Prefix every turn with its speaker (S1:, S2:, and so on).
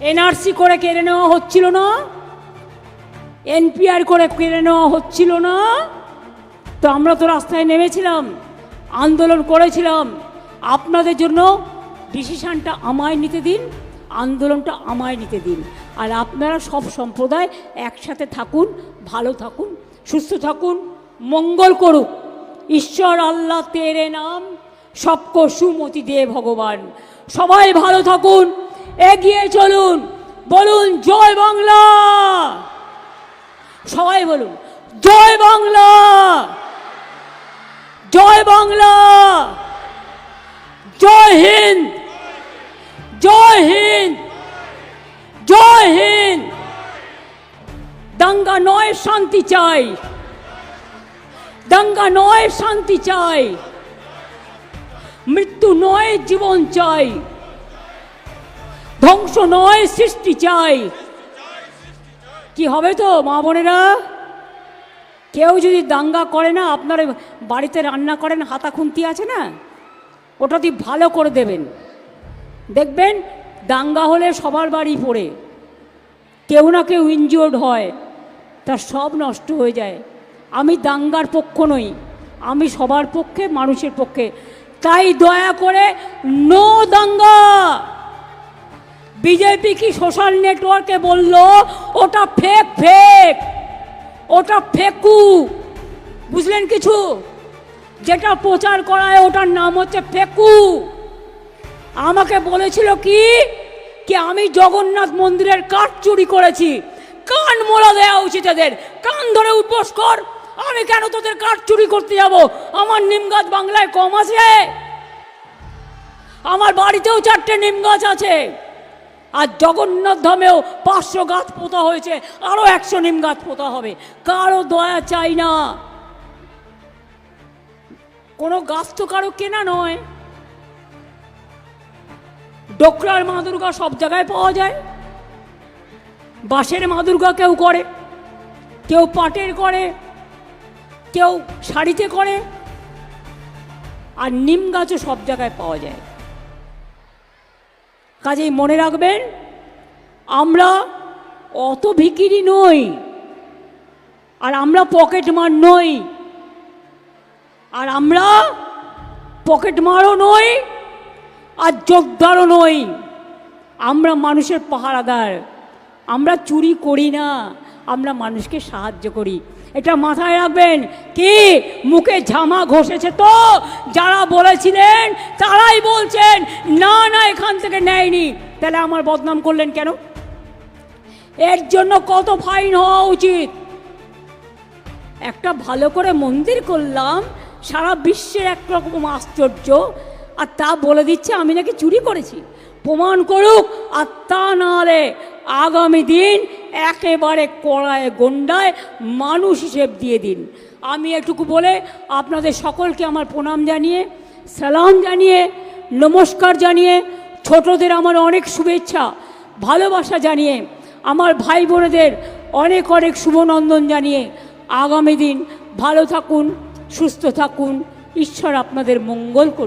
S1: NRC করে কেড়ে নেওয়া হচ্ছিল না? এনপিআর করে কেড়ে নেওয়া হচ্ছিল না? তো আমরা তো রাস্তায় নেমেছিলাম, আন্দোলন করেছিলাম। আপনাদের জন্য ডিসিশানটা আমায় নিতে দিন, আন্দোলনটা আমায় নিতে দিন। আর আপনারা সব সম্প্রদায় একসাথে থাকুন, ভালো থাকুন, সুস্থ থাকুন, মঙ্গল করুক। ঈশ্বর আল্লাহ তেরে নাম, সবকো সুমতি দে ভগবান। সবাই ভালো থাকুন। এগিয়ে চলুন, বলুন জয় বাংলা। সবাই বলুন, জয় বাংলা। জয় বাংলা। জয় হিন্দ। জয় হিন্দ। জয় হিন্দ। দাঙ্গা নয়, শান্তি চাই। দাঙ্গা নয়, শান্তি চাই। মৃত্যু নয়, জীবন চাই। ধ্বংস নয়, সৃষ্টি চাই। কি হবে তো, মা বোনেরা? কেউ যদি দাঙ্গা করে না, আপনার বাড়িতে রান্না করেন, হাতা খুন্তি আছে না? ওটা দিয়ে ভালো করে দেবেন। দেখবেন, দাঙ্গা হলে সবার বাড়ি পড়ে। কেউ না কেউ ইনজিওর্ড হয়, তার সব নষ্ট হয়ে যায়। আমি দাঙ্গার পক্ষ নই, আমি সবার পক্ষে, মানুষের পক্ষে। তাই দয়া করে নো দাঙ্গা! বিজেপি কি সোশ্যাল নেটওয়ার্কে বলল? ওটা ফেক ফেক ওটা ফেকু। বুঝলেন কিছু? যেটা প্রচার করায় ওটার নাম হচ্ছে ফেকু। আমাকে বলেছিল কি? কি আমি জগন্নাথ মন্দিরের কাঠ চুরি করেছি। কান মোড়া দেওয়া উচিত এদের। কান ধরে উদ্বোস কর। আমি কেন তোদের কাঠ চুরি করতে যাব? আমার নিম গাছ বাংলায় কম আছে। আমার বাড়িতেও চারটে নিম গাছ আছে। আর জগন্নাথ ধামেও পাঁচশো গাছ পোতা হয়েছে আরও একশো নিম গাছ পোতা হবে। কারও দয়া চাই না। কোনো গাছ তো কারও কেনা নয়। ডোকরার মা দুর্গা সব জায়গায় পাওয়া যায়। বাঁশের মা দুর্গা কেউ করে, কেউ পাটের করে, কেউ শাড়িতে করে, আর নিম গাছও সব জায়গায় পাওয়া যায়। কাজেই মনে রাখবেন, আমরা অত ভিকিরি নই, আর আমরা পকেট মার নই, আর আমরা পকেট মারও নই, আর যোগদারও নই। আমরা মানুষের পাহারাদার, আমরা চুরি করি না। আমরা মানুষকে সাহায্য করি। এটা মাথায় রাখবেন। কি? মুখে ঝামা ঘষেছে তো? যারা বলেছিলেন, তারাই বলছেন, না না, এখান থেকে নেয়নি। তাহলে আমার বদনাম করলেন কেন? এর জন্য কত ফাইন হওয়া উচিত? একটা ভালো করে মন্দির করলাম, সারা বিশ্বের একরকম আশ্চর্য, আর তা বলে দিচ্ছে, আমি নাকি চুরি করেছি। প্রমাণ করুক, আর তা নাহলে আগামী দিন একেবারে কড়ায়, গন্ডায় মানুষ হিসেব দিয়ে দিন। আমি এটুকু বলে আপনাদের সকলকে আমার প্রণাম জানিয়ে, সালাম জানিয়ে, নমস্কার জানিয়ে, ছোটদের আমার অনেক শুভেচ্ছা, ভালোবাসা জানিয়ে, আমার ভাই বোনেদের অনেক অনেক শুভনন্দন জানিয়ে আগামী দিন ভালো থাকুন, সুস্থ থাকুন, ঈশ্বর আপনাদের মঙ্গল করুন।